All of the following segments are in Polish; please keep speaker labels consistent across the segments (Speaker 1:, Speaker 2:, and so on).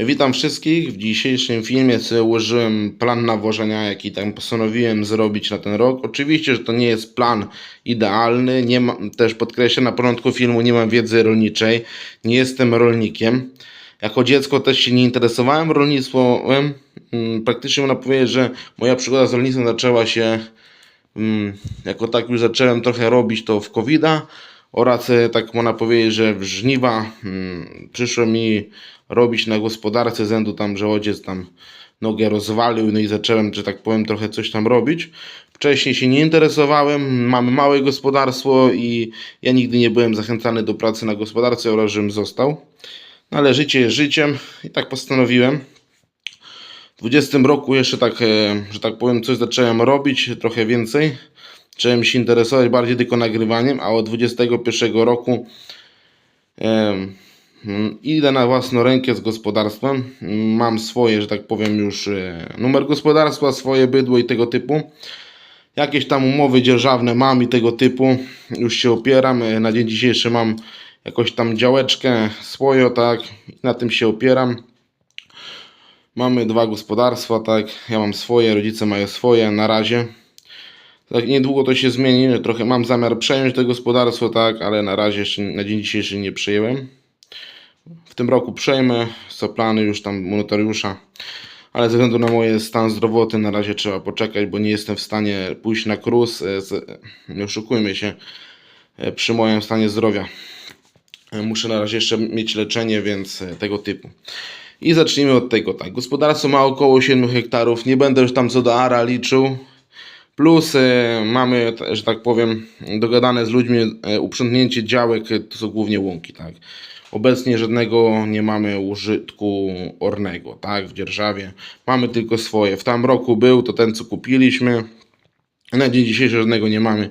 Speaker 1: Witam wszystkich. W dzisiejszym filmie sobie ułożyłem plan nawożenia, jaki tam postanowiłem zrobić na ten rok. Oczywiście, że to nie jest plan idealny. Nie ma, też podkreślę na początku filmu, nie mam wiedzy rolniczej. Nie jestem rolnikiem. Jako dziecko też się nie interesowałem rolnictwem. Mm, Praktycznie można powiedzieć, że moja przygoda z rolnictwem zaczęła się Mm, jako tak już zacząłem trochę robić to w covid oraz e, tak można powiedzieć, że w żniwa mm, przyszło mi robić na gospodarce z rzędu tam, że ojciec tam nogę rozwalił, no i zacząłem, że tak powiem, trochę coś tam robić. Wcześniej się nie interesowałem, mamy małe gospodarstwo i ja nigdy nie byłem zachęcany do pracy na gospodarce oraz żebym został. No ale życie jest życiem i tak postanowiłem. W 20 roku jeszcze tak, e, że tak powiem, coś zacząłem robić, trochę więcej. Zacząłem się interesować bardziej tylko nagrywaniem, a od 21 roku idę na własną rękę z gospodarstwem. Mam swoje, że tak powiem, już e, numer gospodarstwa, swoje bydło i tego typu. Jakieś tam umowy dzierżawne mam i tego typu. Już się opieram. E, Na dzień dzisiejszy mam jakąś tam działeczkę swoją, tak. Na tym się opieram. Mamy dwa gospodarstwa, tak. Ja mam swoje, rodzice mają swoje na razie. Tak niedługo to się zmieni. Trochę mam zamiar przejąć to gospodarstwo, tak, ale na razie jeszcze na dzień dzisiejszy nie przejęłem. W tym roku przejmę, są plany już tam u notariusza, ale ze względu na mój stan zdrowotny na razie trzeba poczekać, bo nie jestem w stanie pójść na krus. e, z- Nie oszukujmy się, e, przy moim stanie zdrowia. E, Muszę na razie jeszcze mieć leczenie, więc e, tego typu. I zacznijmy od tego, tak. Gospodarstwo ma około 7 hektarów. Nie będę już tam co do ara liczył. Plus mamy, że tak powiem, dogadane z ludźmi e, uprzątnięcie działek, to są głównie łąki, tak. Obecnie żadnego nie mamy użytku ornego, tak, w dzierżawie. Mamy tylko swoje. W tam roku był, to ten co kupiliśmy. Na dzień dzisiejszy żadnego nie mamy.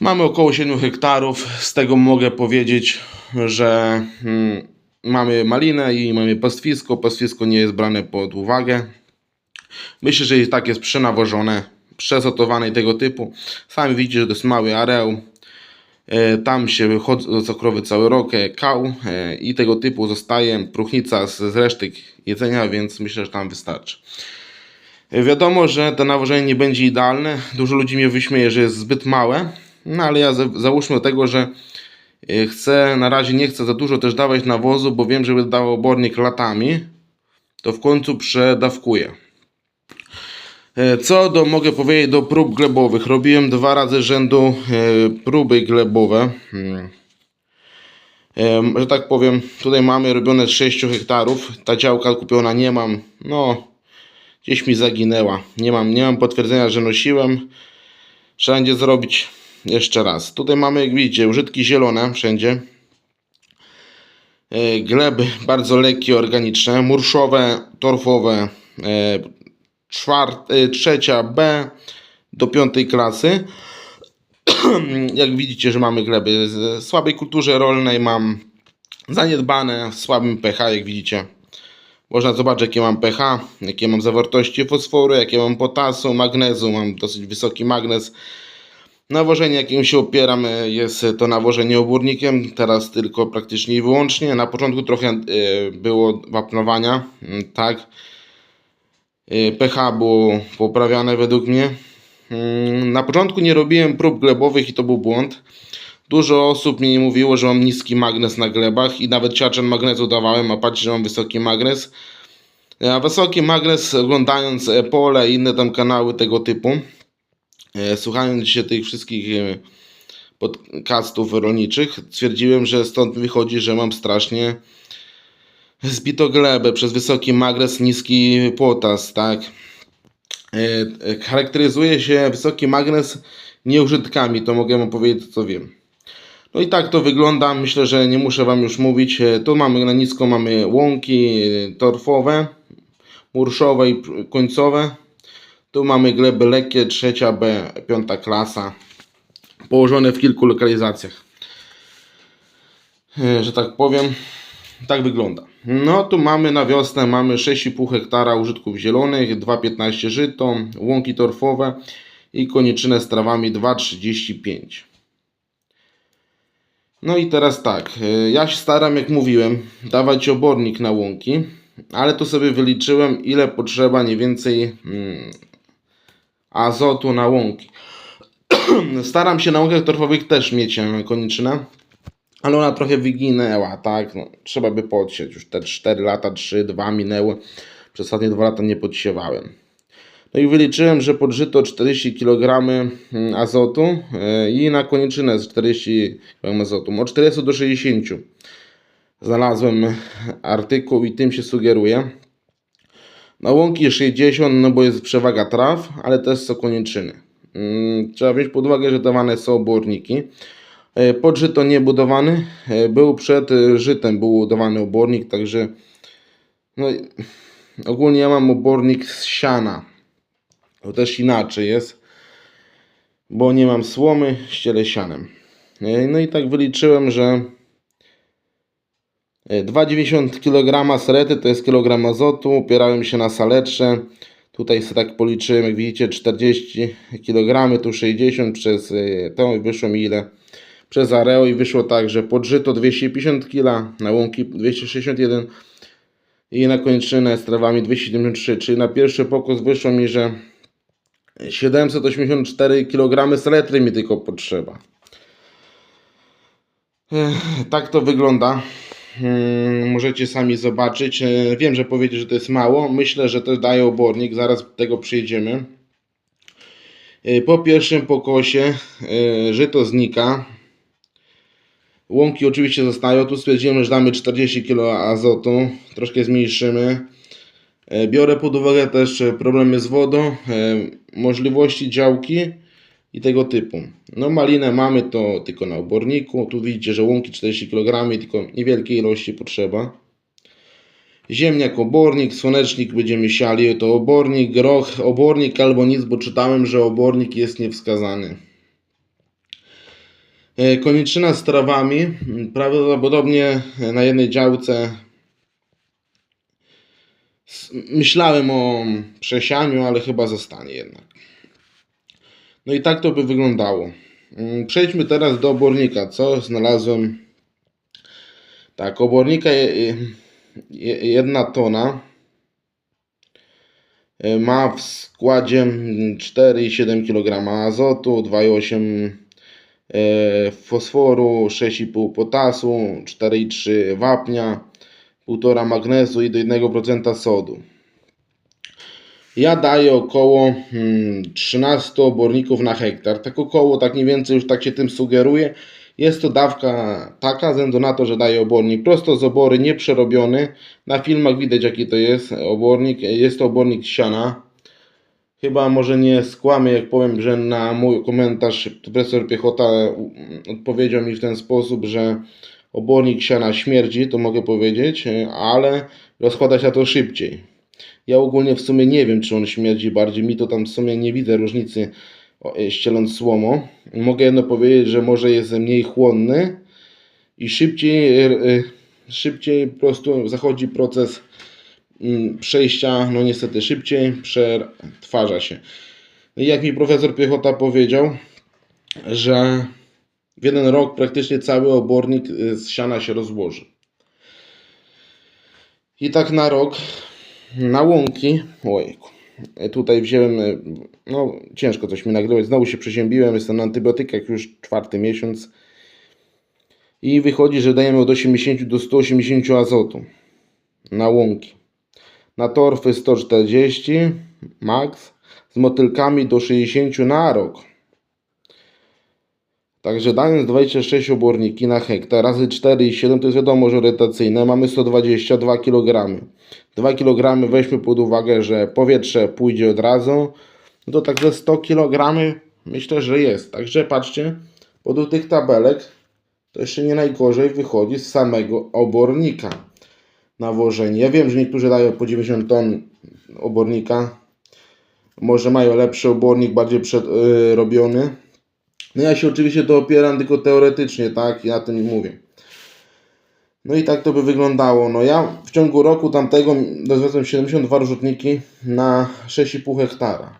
Speaker 1: Mamy około 7 hektarów. Z tego mogę powiedzieć, że mm, mamy malinę i mamy pastwisko. Pastwisko nie jest brane pod uwagę. Myślę, że i tak jest przenawożone, przesotowane i tego typu. Sami widzicie, że to jest mały areał. E, Tam się wychodzą krowy cały rok, e, kał e, i tego typu zostaje próchnica z, resztek jedzenia, więc myślę, że tam wystarczy. Wiadomo, że to nawożenie nie będzie idealne. Dużo ludzi mnie wyśmieje, że jest zbyt małe, no ale ja za- załóżmy do tego, że chcę, na razie nie chcę za dużo też dawać nawozu, bo wiem, że będę dawał obornik latami, to w końcu przedawkuję. E, Co do, mogę powiedzieć, do prób glebowych. Robiłem dwa razy rzędu e, próby glebowe. Hmm. Że tak powiem, tutaj mamy robione z 6 hektarów. Ta działka kupiona nie mam. No, gdzieś mi zaginęła. Nie mam, nie mam potwierdzenia, że nosiłem. Trzeba będzie zrobić jeszcze raz. Tutaj mamy, jak widzicie, użytki zielone wszędzie. E, Gleby bardzo lekkie, organiczne. Murszowe, torfowe. Y, trzecia B do piątej klasy. Jak widzicie, że mamy gleby z słabej kulturze rolnej, mam zaniedbane, w słabym pH, jak widzicie. Można zobaczyć, jakie mam pH, jakie mam zawartości fosforu, jakie mam potasu, magnezu, mam dosyć wysoki magnez. Nawożenie, jakim się opieram, jest to nawożenie obornikiem, teraz tylko praktycznie i wyłącznie. Na początku trochę y, było wapnowania, mm, tak. Y, pH było poprawiane według mnie. Mm, Na początku nie robiłem prób glebowych i to był błąd. Dużo osób mi mówiło, że mam niski magnez na glebach i nawet ciaczem magnezu dawałem, a patrzcie, że mam wysoki magnez. A wysoki magnez, oglądając e, pole i inne tam kanały tego typu, e, słuchając się tych wszystkich e, podcastów rolniczych, stwierdziłem, że stąd wychodzi, że mam strasznie zbito glebę przez wysoki magnez, niski potas, tak. E, e, Charakteryzuje się wysoki magnez nieużytkami, to mogę wam powiedzieć co wiem. No i tak to wygląda, myślę, że nie muszę wam już mówić. E, Tu mamy na nisko mamy łąki torfowe, murszowe i końcowe. Tu mamy gleby lekkie, trzecia B, piąta klasa, położone w kilku lokalizacjach że tak powiem. Tak wygląda. No tu mamy na wiosnę mamy 6,5 hektara użytków zielonych, 2,15 żyto, łąki torfowe i koniczynę z trawami 2,35. No i teraz tak, y, ja się staram, jak mówiłem, dawać obornik na łąki, ale tu sobie wyliczyłem, ile potrzeba mniej więcej mm, azotu na łąki. Staram się na łąkach torfowych też mieć e, koniczynę, ale ona trochę wyginęła, tak? No, trzeba by podsieć, już te 4 lata, 3, 2 minęły, przez ostatnie 2 lata nie podsiewałem. No i wyliczyłem, że podżyto 40 kg mm, azotu e, i na koniczynę z 40 kg azotu. Od 40 do 60 znalazłem artykuł i tym się sugeruję. Na łąki 60, no bo jest przewaga traw, ale też są koniczyny. Mm, Trzeba wziąć pod uwagę, że dawane są oborniki. E, Pod żyto nie budowany, e, był przed e, żytem był dawany obornik, także no, ogólnie ja mam obornik z siana. To też inaczej jest, bo nie mam słomy, ścielę sianem. No i tak wyliczyłem, że e, 2,90 kg serety to jest kilogram azotu, opierałem się na saletrze. Tutaj sobie tak policzyłem, jak widzicie 40 kg, tu 60 przez to i wyszło mi ile? Przez areo i wyszło tak, że podżyto 250 kg, na łąki 261 i na kończynę z trawami 273, czyli na pierwszy pokos wyszło mi, że 784 kg saletry mi tylko potrzeba. Tak to wygląda. Mm, Możecie sami zobaczyć. E, Wiem, że powiecie, że to jest mało. Myślę, że to daje obornik. Zaraz tego przyjdziemy. E, Po pierwszym pokosie e, żyto znika. Łąki oczywiście zostają. Tu stwierdziłem, że damy 40 kg azotu. Troszkę zmniejszymy. E, Biorę pod uwagę też e, problemy z wodą, e, możliwości działki i tego typu. No malinę mamy to tylko na oborniku. Tu widzicie, że łąki 40 kg, tylko niewielkiej ilości potrzeba. Ziemniak, obornik, słonecznik będziemy siali. To obornik, groch, obornik albo nic, bo czytałem, że obornik jest niewskazany. E, Koniczyna z trawami. Prawdopodobnie na jednej działce myślałem o przesianiu, ale chyba zostanie jednak. No i tak to by wyglądało. Mm, Przejdźmy teraz do obornika. Co znalazłem? Tak, obornika je- je- jedna tona e, ma w składzie mm, 4,7 kg azotu, 2,8 e, fosforu, 6,5 potasu, 4,3 wapnia, 1,5 magnezu i do 1% sodu. Ja daję około mm, 13 oborników na hektar. Tak około, tak mniej więcej już tak się tym sugeruje. Jest to dawka taka, ze względu na to, że daje obornik prosto z obory, nieprzerobiony. Na filmach widać jaki to jest obornik. Jest to obornik siana. Chyba może nie skłamię, jak powiem, że na mój komentarz profesor Piechota mm, odpowiedział mi w ten sposób, że obornik siana śmierdzi, to mogę powiedzieć, ale rozkłada się to szybciej. Ja ogólnie w sumie nie wiem, czy on śmierdzi bardziej. Mi to tam w sumie nie widzę różnicy e, ścieląc słomo. Mogę jedno powiedzieć, że może jest mniej chłonny i szybciej, e, e, szybciej po prostu zachodzi proces przejścia, no niestety szybciej, przetwarza się. No jak mi profesor Piechota powiedział, że w jeden rok praktycznie cały obornik y, z siana się rozłoży. I tak na rok, na łąki, ojku, e, tutaj wziąłem, e, no ciężko coś mi nagrywać, znowu się przeziębiłem, jestem na antybiotykach już czwarty miesiąc i wychodzi, że dajemy od 80 do 180 azotu na łąki. Na torfy 140 max, z motylkami do 60 na rok. Także dając 26 oborniki na hektar razy 4,7 to jest wiadomo, że orientacyjne. Mamy 122 kg. 2 kg weźmy pod uwagę, że powietrze pójdzie od razu. No to także 100 kg myślę, że jest. Także patrzcie, pod tych tabelek to jeszcze nie najgorzej wychodzi z samego obornika nawożenie. Ja wiem, że niektórzy dają po 90 ton obornika. Może mają lepszy obornik, bardziej przedrobiony. No ja się oczywiście to opieram tylko teoretycznie, tak? Ja tym mówię. No i tak to by wyglądało. No ja w ciągu roku tamtego dozwiozłem 72 rzutniki na 6,5 hektara.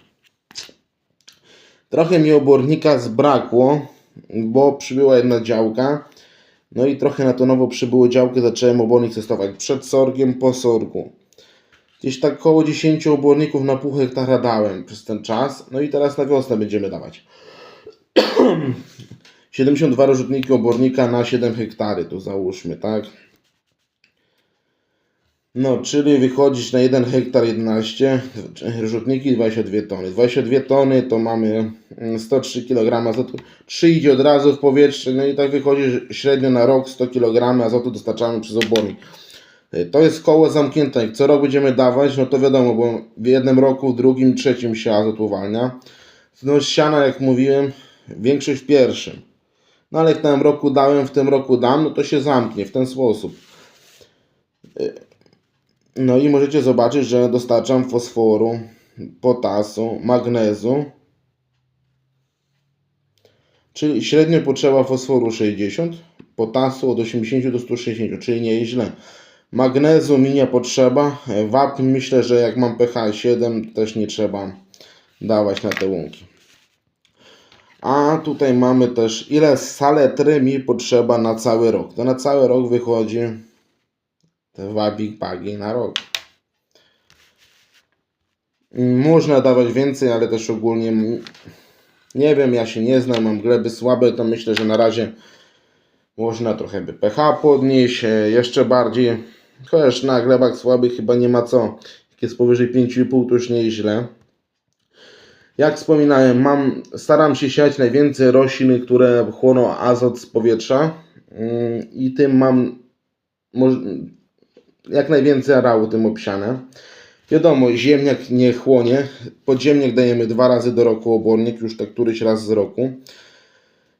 Speaker 1: Trochę mi obornika zbrakło, bo przybyła jedna działka No i trochę na to nowo przybyło działkę zacząłem obornik testować przed sorgiem, po sorgu. Gdzieś tak około 10 oborników na pół hektara dałem przez ten czas. No i teraz na wiosnę będziemy dawać. 72 rozrzutniki obornika na 7 hektary, to załóżmy, tak? No, czyli wychodzić na 1 hektar 11, rzutniki 22 tony. 22 tony to mamy mm, 103 kg azotu. 3 idzie od razu w powietrze, no i tak wychodzi średnio na rok 100 kg azotu dostarczamy przez obornik. Y, To jest koło zamknięte. Co rok będziemy dawać, no to wiadomo, bo w jednym roku, w drugim, trzecim się azot uwalnia. No siana, jak mówiłem, większość w pierwszym. No ale w tym roku dałem, w tym roku dam, no to się zamknie w ten sposób. No i możecie zobaczyć, że dostarczam fosforu, potasu, magnezu. Czyli średnio potrzeba fosforu 60, potasu od 80 do 160, czyli nieźle. Magnezu mi nie potrzeba. Wapń myślę, że jak mam pH 7 też nie trzeba dawać na te łąki. A tutaj mamy też ile saletry mi potrzeba na cały rok. To na cały rok wychodzi dwa big bagi na rok. Można dawać więcej, ale też ogólnie nie wiem, ja się nie znam, mam gleby słabe, to myślę, że na razie można trochę by pH podnieść, e, jeszcze bardziej. Chociaż na glebach słabych chyba nie ma co. Jak jest powyżej 5,5 to już nieźle. Jak wspominałem, mam, staram się siać najwięcej roślin, które chłoną azot z powietrza mm, i tym mam jak najwięcej arału tym obsiane. Wiadomo, ziemniak nie chłonie. Podziemniak dajemy dwa razy do roku obornik, już tak któryś raz z roku.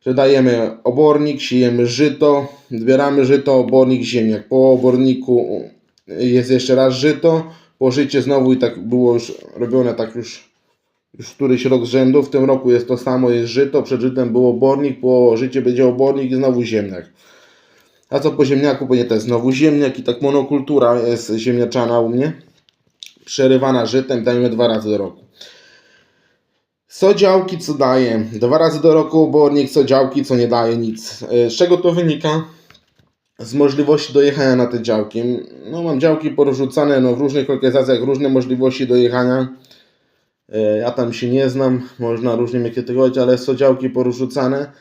Speaker 1: Dajemy obornik, siejemy żyto, zbieramy żyto, obornik, ziemniak. Po oborniku jest jeszcze raz żyto, po życie znowu i tak było już robione tak już, już któryś rok z rzędu. W tym roku jest to samo, jest żyto, przed żytem był obornik, po życie będzie obornik i znowu ziemniak. A co po ziemniaku, to jest znowu ziemniak i tak monokultura jest ziemniaczana u mnie. Przerywana żytem, dajemy dwa razy do roku. Co działki, co daje? Dwa razy do roku obornik, co działki, co nie daje nic. E, Z czego to wynika? Z możliwości dojechania na te działki. No mam działki porozrzucane no, w różnych lokalizacjach, różne możliwości dojechania. E, Ja tam się nie znam, można różnie mnie krytykować, ale są działki porozrzucane.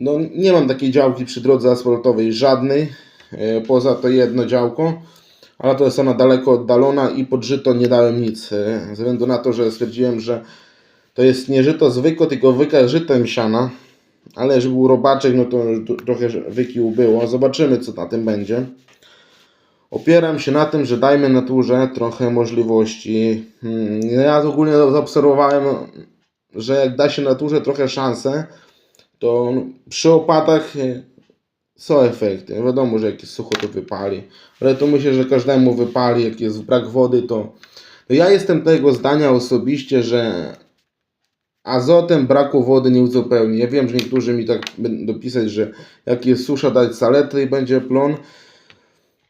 Speaker 1: No nie mam takiej działki przy drodze asfaltowej żadnej, e, poza to jedno działko, ale to jest ona daleko oddalona i pod żyto nie dałem nic, e, ze względu na to, że stwierdziłem, że to jest nie żyto zwykłe, tylko wyka żytem siana, ale że był robaczek, no to trochę wyki ubyło, zobaczymy co na tym będzie. Opieram się na tym, że dajmy naturze trochę możliwości. Hmm, Ja ogólnie zaobserwowałem, że jak da się naturze trochę szansę, to przy opadach e, są efekty. Wiadomo, że jak jest sucho, to wypali. Ale to myślę, że każdemu wypali. Jak jest brak wody, to. Ja jestem tego zdania osobiście, że azotem braku wody nie uzupełni. Ja wiem, że niektórzy mi tak będą pisać, że jak jest susza, dać saletry i będzie plon.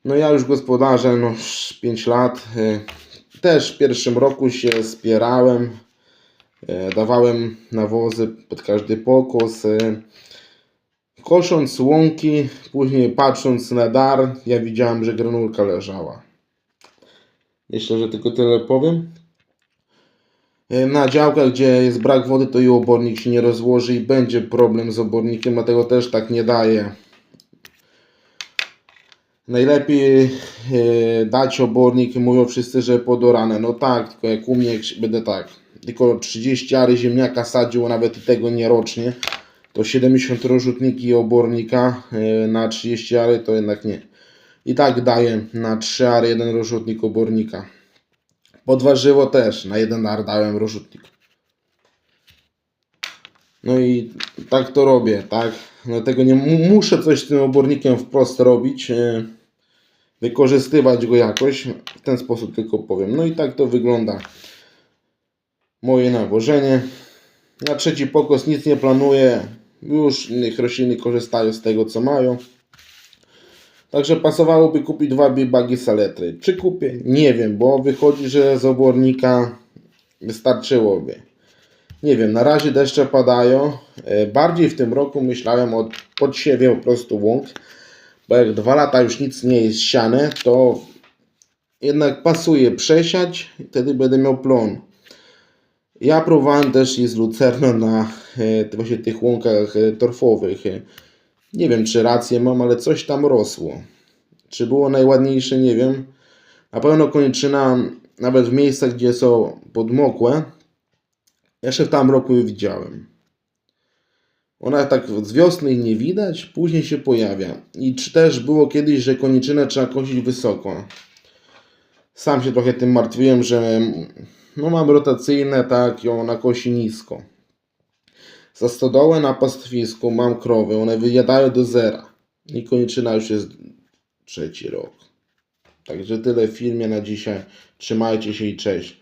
Speaker 1: No ja już gospodarzem no 5 lat. e, Też w pierwszym roku się spierałem. E, Dawałem nawozy pod każdy pokos. e, Kosząc łąki, później patrząc na dar, ja widziałem, że granulka leżała. Myślę, że tylko tyle powiem. E, Na działkach, gdzie jest brak wody, to i obornik się nie rozłoży i będzie problem z obornikiem, dlatego też tak nie daję. Najlepiej dać obornik, mówią wszyscy, że podorane. No tak, tylko jak u mnie będę tak, tylko 30 ary ziemniaka sadził, nawet i tego nie rocznie, to 70 rozrzutniki obornika e, na 30 ary to jednak nie. I tak daję na 3 ary jeden rozrzutnik obornika. Pod warzywo też na jeden ar dałem rozrzutnik. No i tak to robię, tak? Dlatego nie mu- muszę coś z tym obornikiem wprost robić. e, Wykorzystywać go jakoś. W ten sposób tylko powiem. No i tak to wygląda moje nawożenie. Na trzeci pokos nic nie planuję. Już niech rośliny korzystają z tego, co mają. Także pasowałoby kupić dwa bagi saletry. Czy kupię? Nie wiem, bo wychodzi, że z obornika wystarczyłoby. Nie wiem, na razie deszcze padają. E, Bardziej w tym roku myślałem o podsiewie po prostu łąk. bo jak dwa lata już nic nie jest siane, to jednak pasuje przesiać, i wtedy będę miał plon. Ja próbowałem też i z lucerną na e, właśnie tych łąkach e, torfowych. Nie wiem, czy rację mam, ale coś tam rosło. Czy było najładniejsze, nie wiem. Na pewno koniczyna, nawet w miejscach, gdzie są podmokłe, jeszcze w tam roku ją widziałem. Ona tak z wiosny nie widać, później się pojawia. I czy też było kiedyś, że koniczynę trzeba kosić wysoko. Sam się trochę tym martwiłem, że no mam rotacyjne, tak, ją na kosi nisko. Za stodołę na pastwisku mam krowy, one wyjadają do zera. I koniczyna już jest trzeci rok. Także tyle w filmie na dzisiaj. Trzymajcie się i cześć.